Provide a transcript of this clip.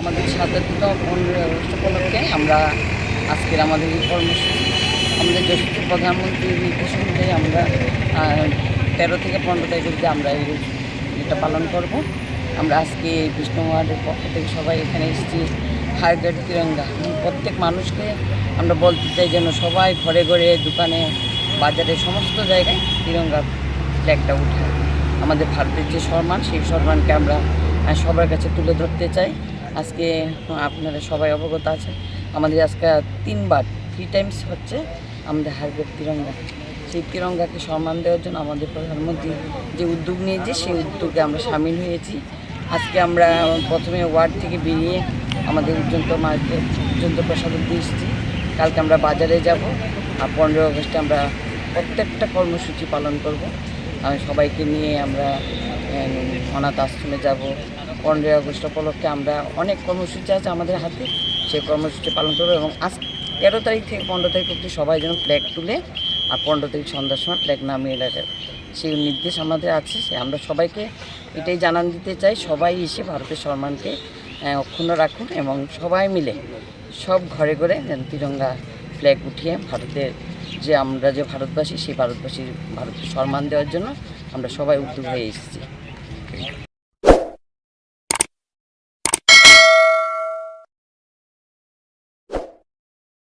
আমাদের সাতাত্তর পনেরোই উপলক্ষে আমরা আজকের আমাদের এই কর্মসূচি। আমাদের যশস্বী প্রধানমন্ত্রীর নির্দেশ অনুযায়ী আমরা তেরো থেকে পনেরো তারিখ অবধি আমরা এই এটা পালন করব। আমরা আজকে বিষ্ণু ওয়ার্ডের পক্ষ থেকে সবাই এখানে এসেছি। High grade Tiranga. প্রত্যেক মানুষকে আমরা বলতে চাই যেন সবাই ঘরে ঘরে, দোকানে, বাজারে, সমস্ত জায়গায় তিরঙ্গা ফ্ল্যাগটা উঠে। আমাদের ভারতের যে সম্মান, সেই সম্মানকে আমরা সবার কাছে তুলে ধরতে চাই। আজকে আপনারা সবাই অবগত আছেন। আমাদের আজকে তিনবার থ্রি টাইমস হচ্ছে আমাদের হারগেট তিরঙ্গা। সেই তিরঙ্গাকে সম্মান দেওয়ার জন্য আমাদের প্রধানমন্ত্রী যে উদ্যোগ নিয়েছে, সেই উদ্যোগে আমরা সামিল হয়েছি। আজকে আমরা প্রথমে ওয়ার্ড থেকে বেরিয়ে আমাদের উজ্জন্ত মার্কেট উজ্জন্ত প্রসাদ এসেছি। কালকে আমরা বাজারে যাব। আর পনেরো আগস্টে আমরা প্রত্যেকটা কর্মসূচি পালন করব। সবাইকে নিয়ে আমরা অনাথ আশ্রমে যাব। পনেরোই আগস্ট উপলক্ষে আমরা অনেক কর্মসূচি আছে আমাদের হাতে। সেই কর্মসূচি পালন করব এবং আজ তেরো তারিখ থেকে পনেরো তারিখ অবধি সবাই যেন ফ্ল্যাগ তুলে আর পনেরো তারিখ সন্ধ্যার সময় ফ্ল্যাগ নামিয়ে লাগে সেই নির্দেশ আমাদের আছে, সে আমরা সবাইকে এটাই জানান দিতে চাই। সবাই এসে ভারতের সম্মানকে অক্ষুণ্ণ রাখুন এবং সবাই মিলে সব ঘরে ঘরে যেন তিরঙ্গা ফ্ল্যাগ উঠিয়ে ভারতের যে আমরা যে ভারতবাসী, সেই ভারতবাসীর, ভারতকে সম্মান দেওয়ার জন্য আমরা সবাই উদ্যোগ হয়ে এসেছি।